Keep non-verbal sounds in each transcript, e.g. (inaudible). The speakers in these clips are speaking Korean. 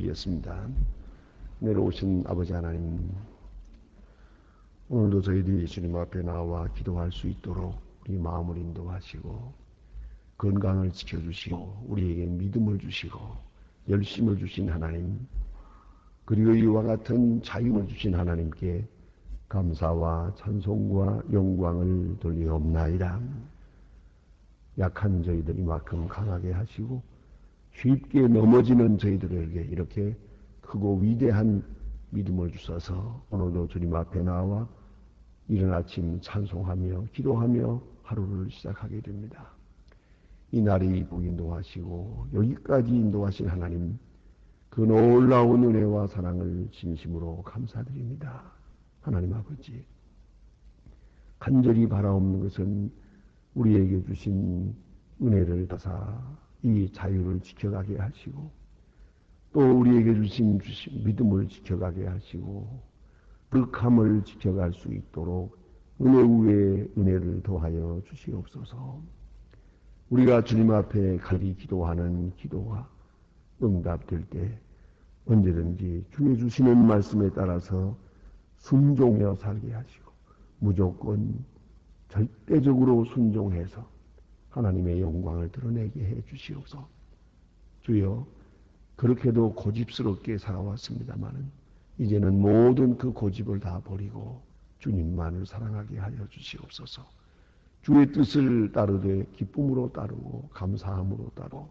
기도드리겠습니다. 내려오신 아버지 하나님, 오늘도 저희들이 주님 앞에 나와 기도할 수 있도록 우리 마음을 인도하시고 건강을 지켜주시고 우리에게 믿음을 주시고 열심을 주신 하나님 그리고 이와 같은 자유를 주신 하나님께 감사와 찬송과 영광을 돌리옵나이다. 약한 저희들 이만큼 강하게 하시고 쉽게 넘어지는 저희들에게 이렇게 크고 위대한 믿음을 주셔서 오늘도 주님 앞에 나와 이른 아침 찬송하며 기도하며 하루를 시작하게 됩니다. 이 날이 복 인도하시고 여기까지 인도하신 하나님 그 놀라운 은혜와 사랑을 진심으로 감사드립니다. 하나님 아버지 간절히 바라옵는 것은 우리에게 주신 은혜를 다사 이 자유를 지켜가게 하시고 또 우리에게 주신, 주신 믿음을 지켜가게 하시고 득함을 지켜갈 수 있도록 은혜 위에 은혜를 더하여 주시옵소서. 우리가 주님 앞에 갈리 기도하는 기도가 응답될 때 언제든지 주의 주시는 말씀에 따라서 순종하여 살게 하시고 무조건 절대적으로 순종해서 하나님의 영광을 드러내게 해 주시옵소서. 주여 그렇게도 고집스럽게 살아왔습니다마는 이제는 모든 그 고집을 다 버리고 주님만을 사랑하게 하여 주시옵소서. 주의 뜻을 따르되 기쁨으로 따르고 감사함으로 따르고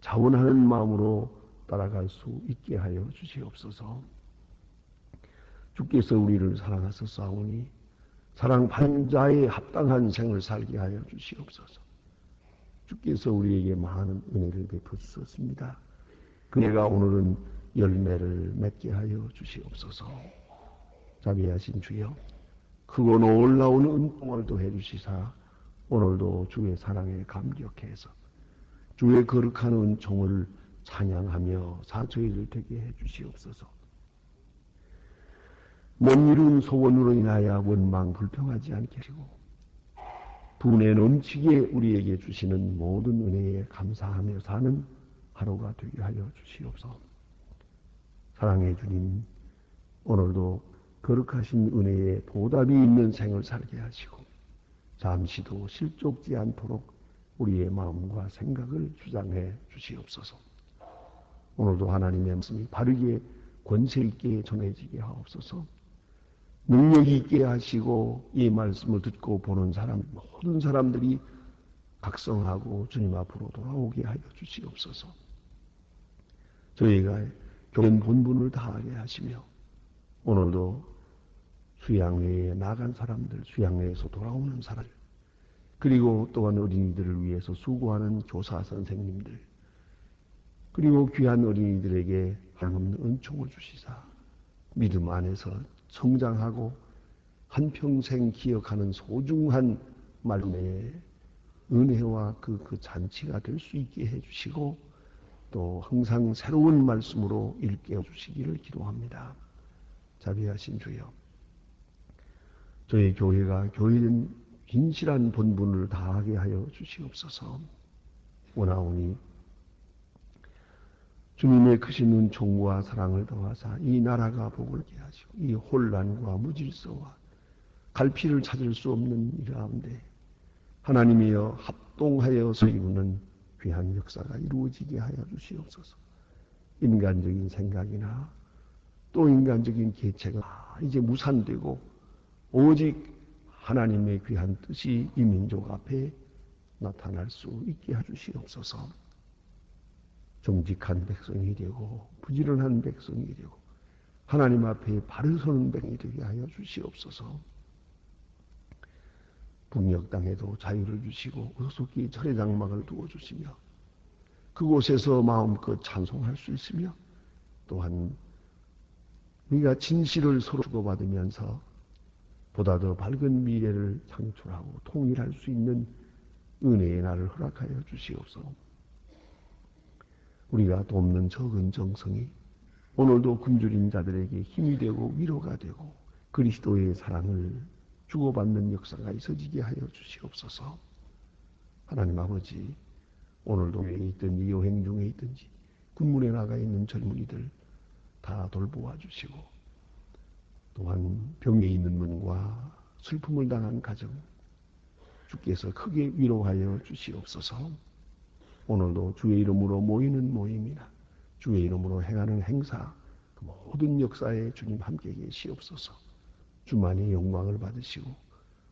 자원하는 마음으로 따라갈 수 있게 하여 주시옵소서. 주께서 우리를 사랑하사 싸우니 사랑 반자에 합당한 생을 살게 하여 주시옵소서. 주께서 우리에게 많은 은혜를 베풀 주셨습니다. 그네가 오늘은 열매를 맺게 하여 주시옵소서. 자비하신 주여, 크고 놀라운 은총을 더해 주시사 오늘도 주의 사랑에 감격해서 주의 거룩한 은총을 찬양하며 사저희를 되게 해 주시옵소서. 못 이룬 소원으로 인하여 원망 불평하지 않게 하시고 분에 넘치게 우리에게 주시는 모든 은혜에 감사하며 사는 하루가 되게 하여 주시옵소서. 사랑해 주님, 오늘도 거룩하신 은혜에 보답이 있는 생을 살게 하시고 잠시도 실족지 않도록 우리의 마음과 생각을 주장해 주시옵소서. 오늘도 하나님의 말씀이 바르게 권세 있게 전해지게 하옵소서. 능력 있게 하시고 이 말씀을 듣고 보는 사람 모든 사람들이 각성하고 주님 앞으로 돌아오게 하여 주시옵소서. 저희가 교련 본분을 다하게 하시며 오늘도 수양회에 나간 사람들, 수양회에서 돌아오는 사람들, 그리고 또한 어린이들을 위해서 수고하는 교사 선생님들, 그리고 귀한 어린이들에게 한없는 은총을 주시사 믿음 안에서 성장하고 한평생 기억하는 소중한 말씀의 은혜와 그, 그 잔치가 될 수 있게 해주시고 또 항상 새로운 말씀으로 일깨워 주시기를 기도합니다. 자비하신 주여. 저희 교회가 교회는 진실한 본분을 다하게 하여 주시옵소서. 원하오니 주님의 크신 은총과 사랑을 더하사 이 나라가 복을 게 하시고 이 혼란과 무질서와 갈피를 찾을 수 없는 이 가운데 하나님이여 합동하여서 이루는 귀한 역사가 이루어지게 하여 주시옵소서. 인간적인 생각이나 또 인간적인 계체가 이제 무산되고 오직 하나님의 귀한 뜻이 이 민족 앞에 나타날 수 있게 해주시옵소서. 정직한 백성이 되고 부지런한 백성이 되고 하나님 앞에 바르 서는 백성이 되게 하여 주시옵소서. 북녘 땅에도 자유를 주시고 어속히 철의 장막을 두어 주시며 그곳에서 마음껏 찬송할 수 있으며 또한 우리가 진실을 서로 주고받으면서 보다 더 밝은 미래를 창출하고 통일할 수 있는 은혜의 날을 허락하여 주시옵소서. 우리가 돕는 적은 정성이 오늘도 굶주린 자들에게 힘이 되고 위로가 되고 그리스도의 사랑을 주고받는 역사가 있어지게 하여 주시옵소서. 하나님 아버지, 오늘도 에 있든지 여행 중에 있든지 군문에 나가 있는 젊은이들 다 돌보아 주시고 또한 병에 있는 분과 슬픔을 당한 가정 주께서 크게 위로하여 주시옵소서. 오늘도 주의 이름으로 모이는 모임이나 주의 이름으로 행하는 행사 그 모든 역사에 주님 함께 계시옵소서. 주만이 영광을 받으시고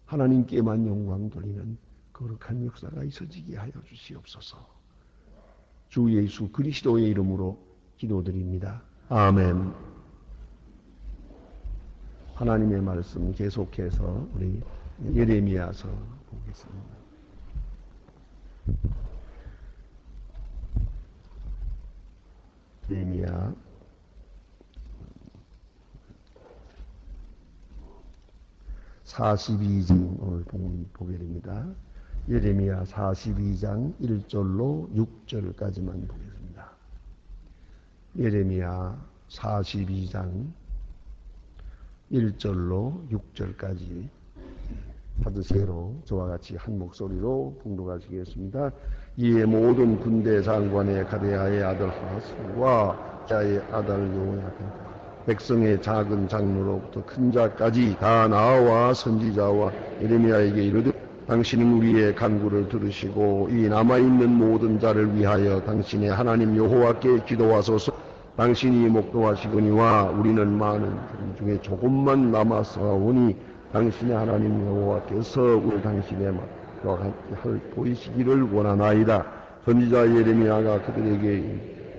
하나님께만 영광 돌리는 거룩한 역사가 있어지게 하여 주시옵소서. 주 예수 그리스도의 이름으로 기도드립니다. 아멘. 하나님의 말씀 계속해서 우리 예레미야서 보겠습니다. 예레미야 42장 오늘 보게 됩니다. 예레미야 42장 1절로 6절까지만 보겠습니다. 예레미야 42장 1절로 6절까지 받으세로 저와 같이 한 목소리로 봉독하시겠습니다. 이에 모든 군대 장관의 가데아의 아들 하스와 자의 아들 요야다 백성의 작은 장로로부터 큰 자까지 다 나와 선지자와 예레미야에게 이르되 당신은 우리의 간구를 들으시고 이 남아있는 모든 자를 위하여 당신의 하나님 여호와께 기도하소서. 당신이 목도하시거니와 우리는 많은 중에 조금만 남아서 오니 당신의 하나님 여호와께서 우리 당신의 말과 할 보이시기를 원하나이다 선지자 예레미야가 그들에게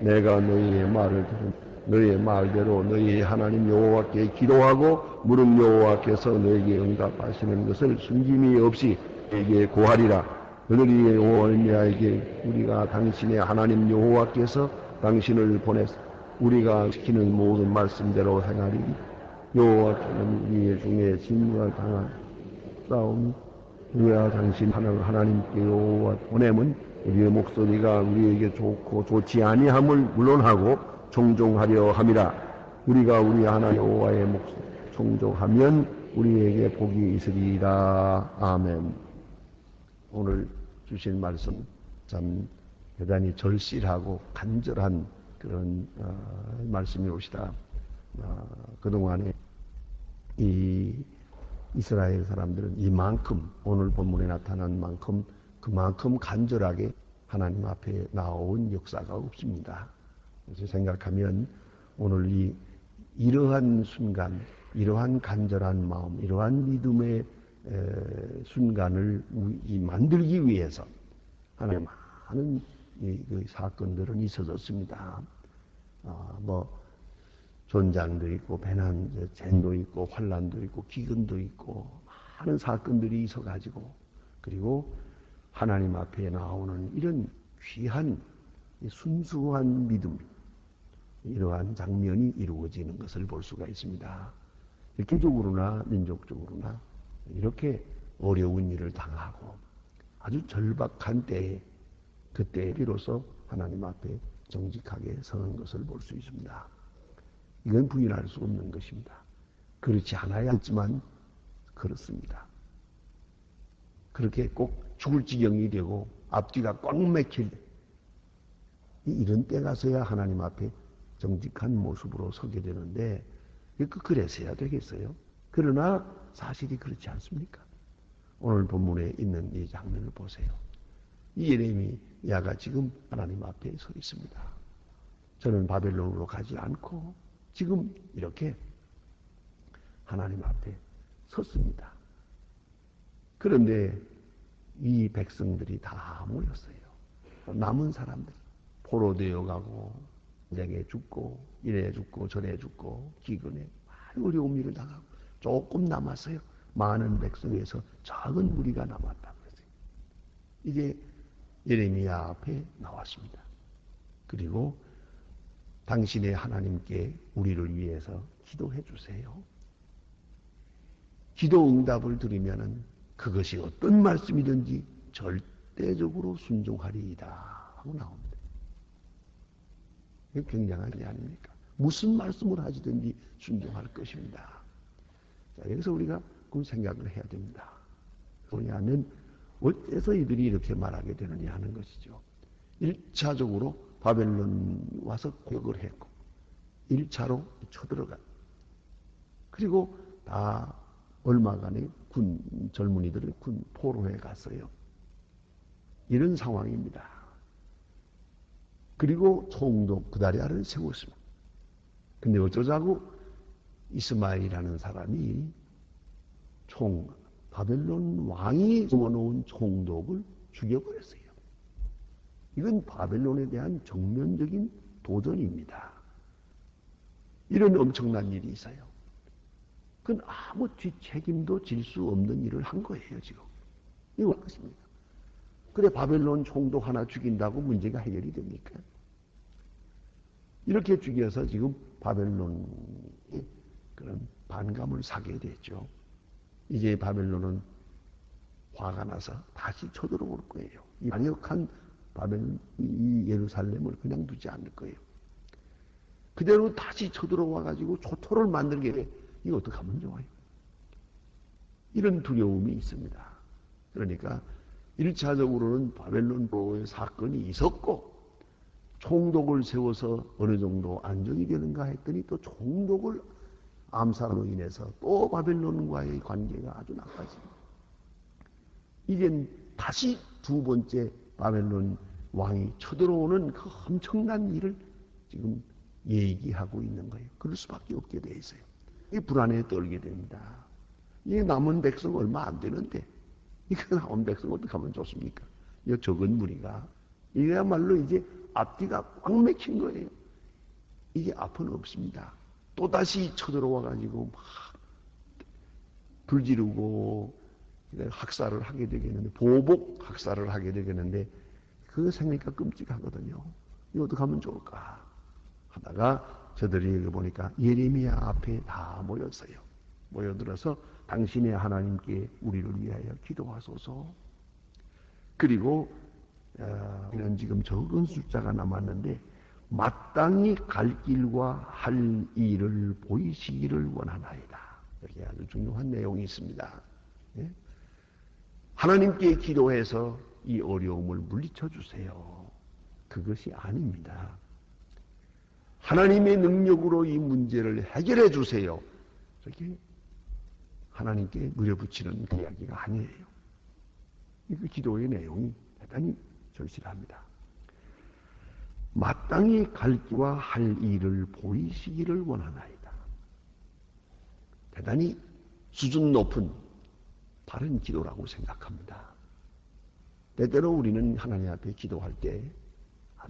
내가 너희의 말을 들은 너희의 말대로 너희의 하나님 여호와께 기도하고 무릎 여호와께서 너에게 응답하시는 것을 숨김이 없이 에게 고하리라. 그들이 여호와에게 우리가 당신의 하나님 여호와께서 당신을 보내서 우리가 시키는 모든 말씀대로 행하리니 여호와께는 우리 중에 진무를 당한 싸움이 우리가 당신 하나님께 여호와 보내면 우리의 목소리가 우리에게 좋고 좋지 아니함을 물론하고 종종하려 함이라 우리가 우리 하나님 여호와의 목소 종종하면 우리에게 복이 있으리라 아멘. 오늘 주신 말씀 참 대단히 절실하고 간절한 그런 어, 말씀이 오시다. 어, 그동안에 이 이스라엘 사람들은 이만큼 오늘 본문에 나타난 만큼 그만큼 간절하게 하나님 앞에 나온 역사가 없습니다. 그래서 생각하면 오늘 이 이러한 순간, 이러한 간절한 마음, 이러한 믿음의 에, 순간을 만들기 위해서 하나님 많은 이, 그 사건들은 있어졌습니다. 어, 뭐 전장도 있고 배난 쟁도 있고 환란도 있고 기근도 있고 많은 사건들이 있어 가지고 그리고 하나님 앞에 나오는 이런 귀한 순수한 믿음 이러한 장면이 이루어지는 것을 볼 수가 있습니다. 개적으로나 민족적으로나 이렇게 어려운 일을 당하고 아주 절박한 때에 그때에 비로소 하나님 앞에 정직하게 서는 것을 볼 수 있습니다. 이건 부인할 수 없는 것입니다. 그렇지 않아야 했지만 그렇습니다. 그렇게 꼭 죽을 지경이 되고 앞뒤가 꽉 막힐 이런 때 가서야 하나님 앞에 정직한 모습으로 서게 되는데 그 그래서야 되겠어요. 그러나 사실이 그렇지 않습니까? 오늘 본문에 있는 이 장면을 보세요. 이 예레미야가 지금 하나님 앞에 서 있습니다. 저는 바벨론으로 가지 않고 지금 이렇게 하나님 앞에 섰습니다. 그런데 이 백성들이 다 모였어요. 남은 사람들 포로 되어 가고 장에 죽고 이래 죽고 저래 죽고 기근에 많은 어려운 일을 당하고 조금 남았어요. 많은 백성에서 작은 무리가 남았다 그랬어요. 이게 예레미야 앞에 나왔습니다. 그리고 당신의 하나님께 우리를 위해서 기도해 주세요. 기도 응답을 들으면은 그것이 어떤 말씀이든지 절대적으로 순종하리이다 하고 나옵니다. 굉장한 일 아닙니까? 무슨 말씀을 하시든지 순종할 것입니다. 자, 여기서 우리가 그 생각을 해야 됩니다. 뭐냐면 어째서 이들이 이렇게 말하게 되느냐 하는 것이죠. 1차적으로 바벨론 와서 공격을 했고 1차로 쳐들어가. 그리고 다 얼마간의 군 젊은이들이 군 포로에 갔어요. 이런 상황입니다. 그리고 총독 그다리아를 세웠습니다. 근데 어쩌자고 이스마일이라는 사람이 총 바벨론 왕이 숨어놓은 총독을 죽여버렸어요. 이건 바벨론에 대한 정면적인 도전입니다. 이런 엄청난 일이 있어요. 그건 아무 뒷책임도 질 수 없는 일을 한 거예요, 지금. 이거 것입니다. 그래, 바벨론 총독 하나 죽인다고 문제가 해결이 됩니까? 이렇게 죽여서 지금 바벨론이 그런 반감을 사게 됐죠. 이제 바벨론은 화가 나서 다시 쳐들어올 거예요. 이 완역한 바벨 이 예루살렘을 그냥 두지 않을 거예요. 그대로 다시 쳐들어와 가지고 초토를 만들게 돼. 이거 어떻게 하면 좋아요? 이런 두려움이 있습니다. 그러니까 1차적으로는 바벨론보의 사건이 있었고 총독을 세워서 어느 정도 안정이 되는가 했더니 또 총독을 암살로 인해서 또 바벨론과의 관계가 아주 나빠집니다. 이젠 다시 두 번째 바벨론 왕이 쳐들어오는 그 엄청난 일을 지금 얘기하고 있는 거예요. 그럴 수밖에 없게 돼 있어요. 이 불안에 떨게 됩니다. 이 남은 백성 얼마 안 되는데 이거 남은 백성 어떻게 하면 좋습니까? 이 적은 무리가 이거야말로 이제 앞뒤가 꽉 막힌 거예요. 이게 앞은 없습니다. 또다시 쳐들어와 가지고 막 불지르고 학살을 하게 되겠는데 보복 학살을 하게 되겠는데 그거 생각하니까 끔찍하거든요. 이거 어떻게 하면 좋을까 하다가 저들이 보니까 예레미야 앞에 다 모였어요. 모여들어서 당신의 하나님께 우리를 위하여 기도하소서. 그리고 어, 우리는 지금 적은 숫자가 남았는데 마땅히 갈 길과 할 일을 보이시기를 원하나이다. 여기 아주 중요한 내용이 있습니다. 예? 하나님께 기도해서 이 어려움을 물리쳐 주세요. 그것이 아닙니다. 하나님의 능력으로 이 문제를 해결해 주세요. 저게 하나님께 물려붙이는 이야기가 아니에요. 이 기도의 내용이 대단히 절실합니다. 마땅히 갈 길과 할 일을 보이시기를 원하나이다. 대단히 수준 높은 바른 기도라고 생각합니다. 때때로 우리는 하나님 앞에 기도할 때,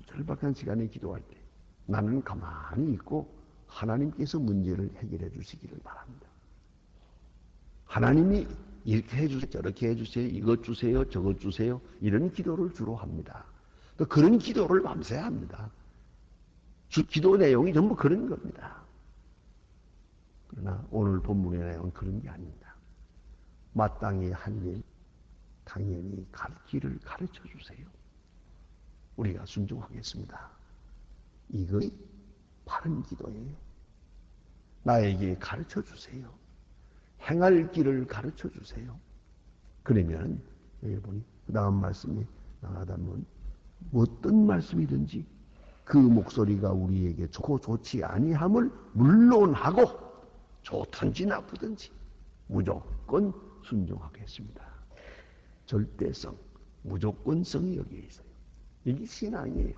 절박한 시간에 기도할 때, 나는 가만히 있고 하나님께서 문제를 해결해 주시기를 바랍니다. 하나님이 이렇게 해주세요, 저렇게 해주세요, 이것 주세요, 저것 주세요, 이런 기도를 주로 합니다. 또 그런 기도를 밤새 합니다. 기도 내용이 전부 그런 겁니다. 그러나 오늘 본문의 내용은 그런 게 아닙니다. 마땅히 할 일, 당연히 갈 길을 가르쳐 주세요. 우리가 순종하겠습니다. 이것이 바른 기도예요. 나에게 가르쳐 주세요. 행할 길을 가르쳐 주세요. 그러면 여기 보니 그 다음 말씀이 나가다면 어떤 말씀이든지 그 목소리가 우리에게 좋고 좋지 아니함을 물론하고 좋든지 나쁘든지 무조건 순종하겠습니다. 절대성, 무조건성이 여기에 있어요. 이게 신앙이에요.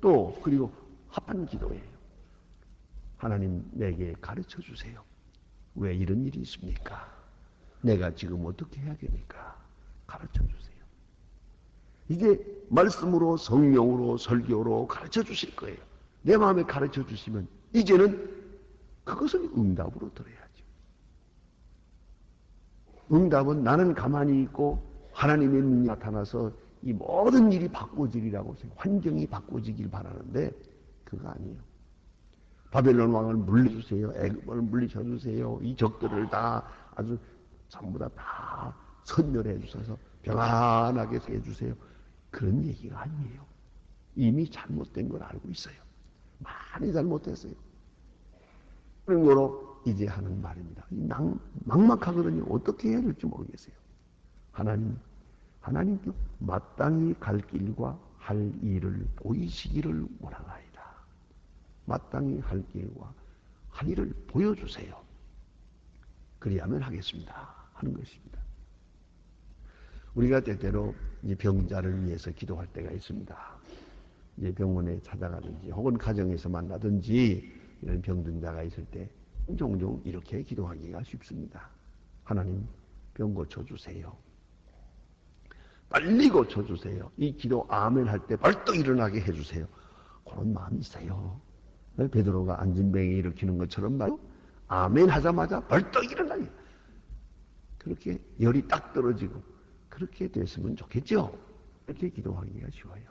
또 그리고 합한 기도예요. 하나님 내게 가르쳐 주세요. 왜 이런 일이 있습니까? 내가 지금 어떻게 해야 됩니까? 가르쳐 주세요. 이게 말씀으로 성령으로 설교로 가르쳐 주실 거예요. 내 마음에 가르쳐 주시면 이제는 그것을 응답으로 들어야죠. 응답은 나는 가만히 있고 하나님의 눈이 나타나서 이 모든 일이 바꿔지리라고 환경이 바꿔지길 바라는데 그거 아니에요. 바벨론 왕을 물리주세요. 애굽을 물리쳐 주세요. 이 적들을 다 아주 전부 다 다 선멸해 주셔서 평안하게 해 주세요. 그런 얘기가 아니에요. 이미 잘못된 걸 알고 있어요. 많이 잘못했어요. 그런 거로 이제 하는 말입니다. 낭, 막막하거든요. 어떻게 해야 될지 모르겠어요. 하나님, 하나님께 마땅히 갈 길과 할 일을 보이시기를 원하나이다. 마땅히 할 일과 할 일을 보여주세요. 그리하면 하겠습니다. 하는 것입니다. 우리가 때때로 병자를 위해서 기도할 때가 있습니다. 이제 병원에 찾아가든지 혹은 가정에서 만나든지 이런 병든 자가 있을 때 종종 이렇게 기도하기가 쉽습니다. 하나님 병 고쳐주세요. 빨리 고쳐주세요. 이 기도 아멘 할 때 벌떡 일어나게 해주세요. 그런 마음이 있어요. 베드로가 안진뱅이 일으키는 것처럼 말이요. 아멘 하자마자 벌떡 일어나게. 그렇게 열이 딱 떨어지고 그렇게 됐으면 좋겠죠. 이렇게 기도하기가 쉬워요.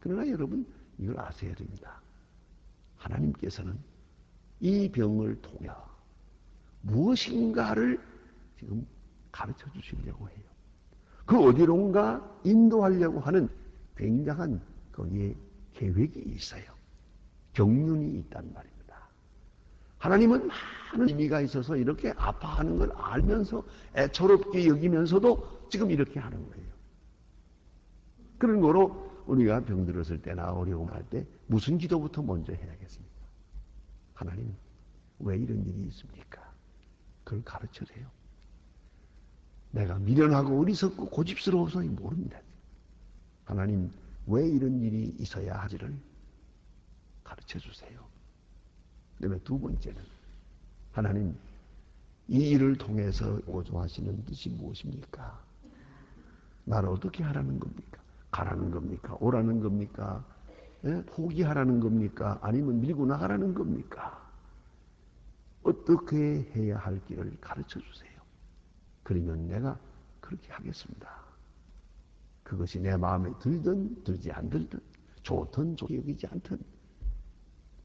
그러나 여러분 이걸 아셔야 됩니다. 하나님께서는 이 병을 통해 무엇인가를 지금 가르쳐 주시려고 해요. 그 어디론가 인도하려고 하는 굉장한 거기에 계획이 있어요. 경륜이 있단 말입니다. 하나님은 많은 의미가 있어서 이렇게 아파하는 걸 알면서 애처롭게 여기면서도 지금 이렇게 하는 거예요. 그런 거로 우리가 병들었을 때나 어려움 할 때 무슨 기도부터 먼저 해야겠습니까? 하나님, 왜 이런 일이 있습니까? 그걸 가르쳐 줘요. 내가 미련하고 어리석고 고집스러워서 모릅니다. 하나님, 왜 이런 일이 있어야 하지를 가르쳐 주세요. 그다음에 두 번째는 하나님 이 일을 통해서 고조하시는 뜻이 무엇입니까? 나를 어떻게 하라는 겁니까? 가라는 겁니까? 오라는 겁니까? 예? 포기하라는 겁니까? 아니면 밀고 나가라는 겁니까? 어떻게 해야 할 길을 가르쳐 주세요. 그러면 내가 그렇게 하겠습니다. 그것이 내 마음에 들든 들지 않들든 좋든 좋게 여기지 않든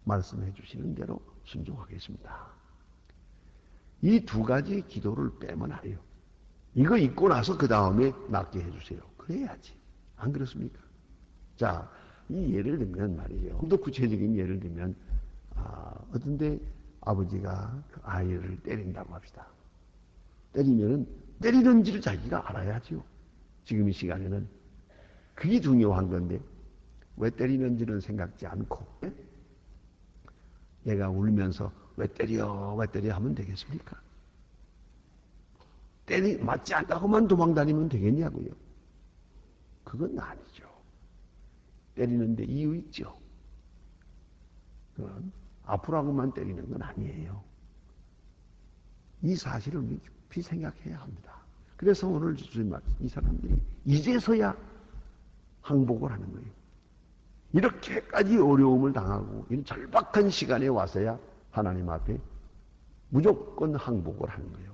말씀해 주시는 대로 순종하겠습니다. 이 두 가지 기도를 빼면 안 돼요. 이거 잊고 나서 그 다음에 낫게 해주세요. 그래야지. 안 그렇습니까? 자, 이 예를 들면 말이에요. 좀더 구체적인 예를 들면, 아, 어떤데 아버지가 그 아이를 때린다고 합시다. 때리면은 때리는지를 자기가 알아야지요. 지금 이 시간에는 그게 중요한 건데 왜 때리는지는 생각지 않고 얘가 울면서 왜 때려 왜 때려 하면 되겠습니까? 때리 맞지 않다고만 도망다니면 되겠냐고요. 그건 아니죠. 때리는데 이유 있죠. 그건 아프라고만 때리는 건 아니에요. 이 사실을 깊이 생각해야 합니다. 그래서 오늘 주님 말씀, 이 사람들이 이제서야 항복을 하는 거예요. 이렇게까지 어려움을 당하고 이런 절박한 시간에 와서야 하나님 앞에 무조건 항복을 하는 거예요.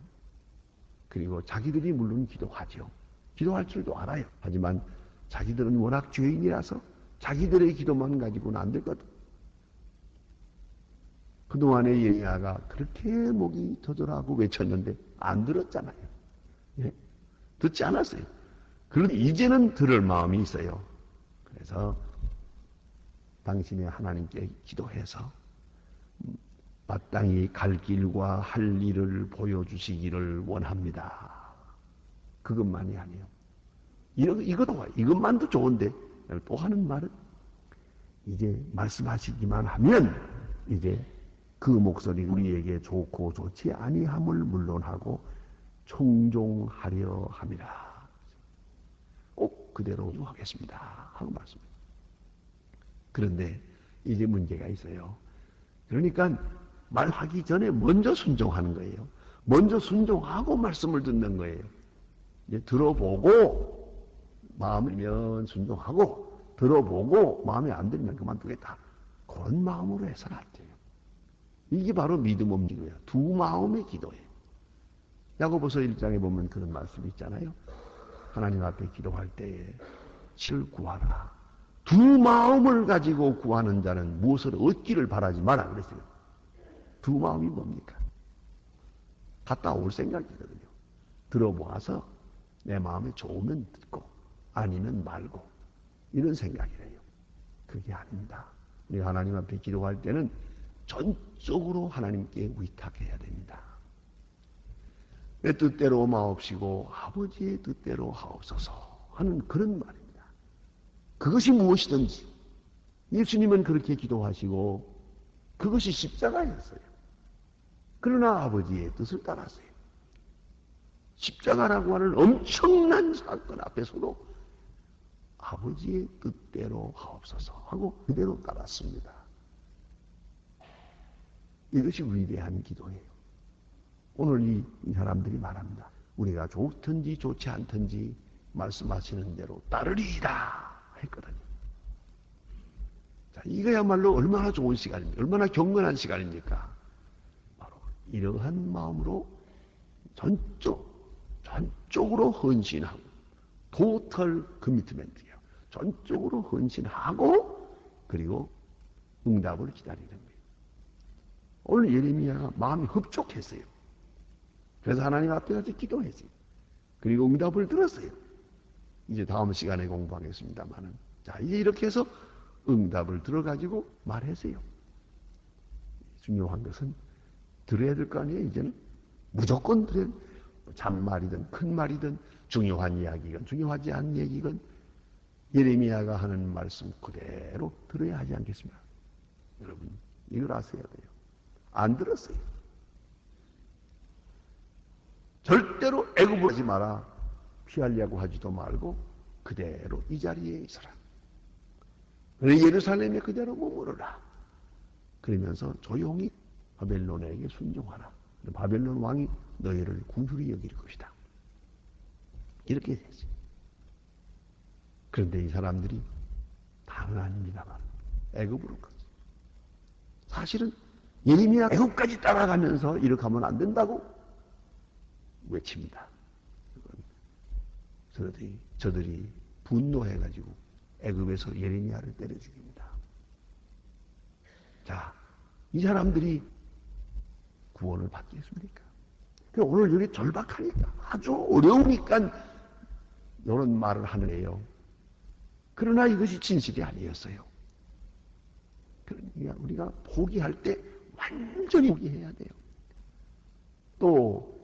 그리고 자기들이 물론 기도하죠. 기도할 줄도 알아요. 하지만 자기들은 워낙 죄인이라서 자기들의 기도만 가지고는 안 되거든. 그동안에 예리아가 그렇게 목이 터져라고 외쳤는데 안 들었잖아요. 예? 듣지 않았어요. 그런데 이제는 들을 마음이 있어요. 그래서 당신의 하나님께 기도해서 마땅히 갈 길과 할 일을 보여주시기를 원합니다. 그것만이 아니에요. 이것도, 이것만도 좋은데 또 하는 말은 이제 말씀하시기만 하면 이제 그 목소리 우리에게 좋고 좋지 아니함을 물론하고 청종하려 합니다. 꼭 그대로 하겠습니다. 하고 말씀합니다. 그런데 이제 문제가 있어요. 그러니까 말하기 전에 먼저 순종하는 거예요. 먼저 순종하고 말씀을 듣는 거예요. 이제 들어보고 마음이면 순종하고 들어보고 마음에 안 들면 그만두겠다. 그런 마음으로 해서는 안 돼요. 이게 바로 믿음 기도예요. 두 마음의 기도예요. 야고보서 1장에 보면 그런 말씀이 있잖아요. 하나님 앞에 기도할 때에 실 구하라. 두 마음을 가지고 구하는 자는 무엇을 얻기를 바라지 마라 그랬어요. 두 마음이 뭡니까? 갔다 올 생각이거든요. 들어보아서 내 마음에 좋으면 듣고 아니면 말고 이런 생각이래요. 그게 아닙니다. 우리 하나님 앞에 기도할 때는 전적으로 하나님께 위탁해야 됩니다. 내 뜻대로 마옵시고 아버지의 뜻대로 하옵소서 하는 그런 말입니다. 그것이 무엇이든지 예수님은 그렇게 기도하시고 그것이 십자가였어요. 그러나 아버지의 뜻을 따랐어요. 십자가라고 하는 엄청난 사건 앞에서도 아버지의 뜻대로 하옵소서 하고 그대로 따랐습니다. 이것이 위대한 기도예요. 오늘 이 사람들이 말합니다. 우리가 좋든지 좋지 않든지 말씀하시는 대로 따르리이다 했거든요. 자, 이거야말로 얼마나 좋은 시간입니까? 얼마나 경건한 시간입니까? 바로 이러한 마음으로 전적, 전적으로 헌신하고 토털 커미트멘트예요. 전적으로 헌신하고 그리고 응답을 기다리는 거예요. 오늘 예레미야가 마음이 흡족했어요. 그래서 하나님 앞에 가서 기도했어요. 그리고 응답을 들었어요. 이제 다음 시간에 공부하겠습니다만은. 자, 이제 이렇게 해서 응답을 들어가지고 말했어요. 중요한 것은 들어야 될 거 아니에요, 이제는. 무조건 들어야 잔말이든 큰 말이든 중요한 이야기건 중요하지 않은 얘기건 예레미야가 하는 말씀 그대로 들어야 하지 않겠습니까? 여러분, 이걸 아셔야 돼요. 안 들었어요. 절대로 애굽을 하지 마라. 피하려고 하지도 말고 그대로 이 자리에 있어라. 예루살렘에 그대로 머무르라. 그러면서 조용히 바벨론에게 순종하라. 바벨론 왕이 너희를 군주리 여길 것이다. 이렇게 되지. 그런데 이 사람들이 다는 아닙니다만 애굽으로 가지. 사실은 예레미야 애굽까지 따라가면서 이렇게 하면 안 된다고 외칩니다. 저들이, 저들이 분노해가지고 애굽에서 예레미야를 때려 죽입니다. 자, 이 사람들이 구원을 받겠습니까? 오늘 여기 절박하니까 아주 어려우니까 이런 말을 하는데요. 그러나 이것이 진실이 아니었어요. 그러니까 우리가 포기할 때 완전히 포기해야 돼요. 또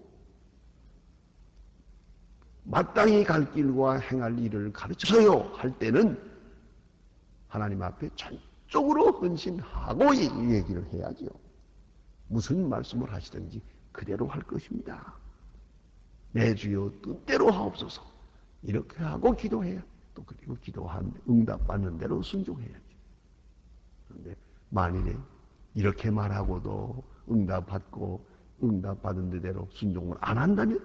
마땅히 갈 길과 행할 일을 가르쳐요 할 때는 하나님 앞에 전적으로 헌신하고 이 얘기를 해야죠. 무슨 말씀을 하시든지 그대로 할 것입니다. 내 주여 뜻대로 하옵소서. 이렇게 하고 기도해야 또 그리고 기도한 응답받는 대로 순종해야죠. 그런데 만일에 이렇게 말하고도 응답받고 응답받은 대로 순종을 안 한다면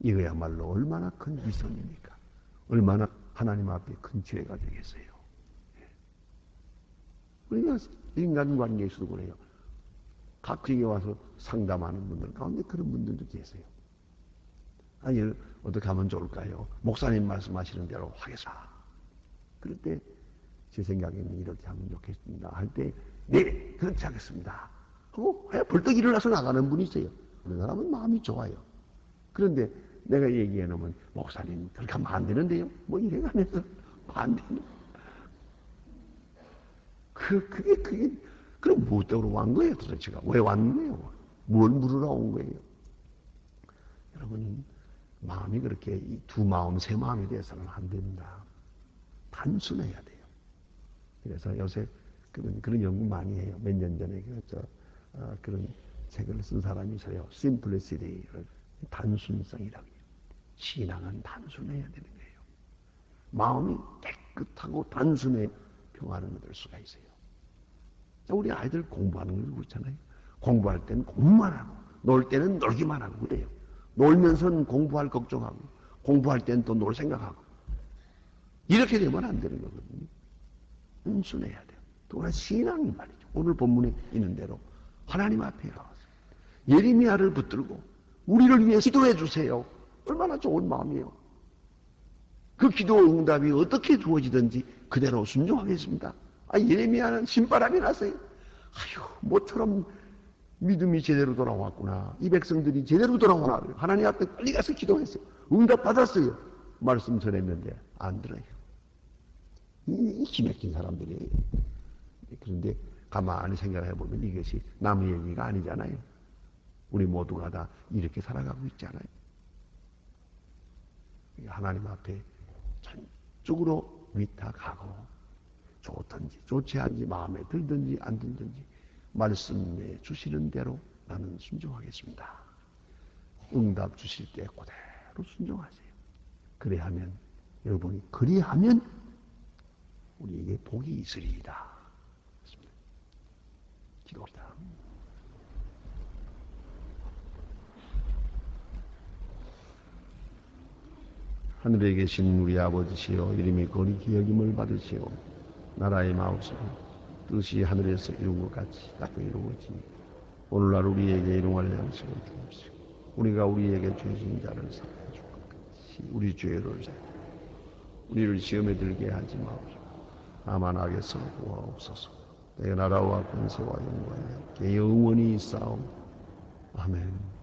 이거야말로 얼마나 큰 미성입니까? 얼마나 하나님 앞에 큰 죄가 되겠어요. 예. 우리가 인간 관계에서도 그래요. 각지에 와서 상담하는 분들 가운데 그런 분들도 계세요. 아니, 어떻게 하면 좋을까요? 목사님 말씀하시는 대로 하겠습니다. 그럴 때, 제 생각에는 이렇게 하면 좋겠습니다. 할 때, 네, 그렇게 하겠습니다. 하고, 벌떡 일어나서 나가는 분이 있어요. 그런 사람은 마음이 좋아요. 그런데 내가 얘기해 놓으면, 목사님, 그렇게 하면 안 되는데요? 뭐 이래가면서, 반대는. (laughs) 그, 그게, 그게, 그럼 무엇 때문에 왔 거예요, 도대체가? 왜 왔네요? 뭘 물으러 온 거예요? 여러분, 마음이 그렇게 두 마음, 세 마음이 돼서는 안 됩니다. 단순해야 돼요. 그래서 요새 그런, 그런 연구 많이 해요. 몇 년 전에 그, 저, 어, 그런 책을 쓴 사람이 있어요. 심플리시티, 단순성이라고 해요. 신앙은 단순해야 되는 거예요. 마음이 깨끗하고 단순해 평화를 얻을 수가 있어요. 우리 아이들 공부하는 걸 그렇잖아요. 공부할 때는 공부만 하고, 놀 때는 놀기만 하고 그래요. 놀면서는 공부할 걱정하고, 공부할 때는 또놀 생각하고. 이렇게 되면 안 되는 거거든요. 은순해야 돼요. 또 신앙이 말이죠. 오늘 본문에 있는 대로 하나님 앞에 가서 예리미야를 붙들고 우리를 위해 기도해 주세요. 얼마나 좋은 마음이에요. 그 기도 응답이 어떻게 주어지든지 그대로 순종하겠습니다. 아, 예레미야는 신바람이 났어요. 아휴, 모처럼 믿음이 제대로 돌아왔구나. 이 백성들이 제대로 돌아오나. 하나님 앞에 빨리 가서 기도했어요. 응답 받았어요. 말씀 전했는데 안 들어요. 이 기맥힌 사람들이에요. 그런데 가만히 생각해 보면 이것이 남의 얘기가 아니잖아요. 우리 모두가 다 이렇게 살아가고 있잖아요. 하나님 앞에 전적으로 위탁하고 좋든지 좋지 않지 마음에 들든지 안 들든지 말씀에 주시는 대로 나는 순종하겠습니다. 응답 주실 때 그대로 순종하세요. 그래하면 여러분이 그리하면 우리에게 복이 있으리이다. 기도합니다. 하늘에 계신 우리 아버지시여 이름이 거룩히 여김을 받으시오 나라의 마옵소서 뜻이 하늘에서 이룬 것 같이 땅에 이루어지니 오늘날 우리에게 일용할 양식을 주옵시고 우리가 우리에게 죄진 자를 사하여 줄것 같이 우리 죄를 사하 우리를 시험에 들게 하지 마옵소서. 다만 악에서 구하옵소서. 내 나라와 권세와 영광이 영원히 있사옵 아멘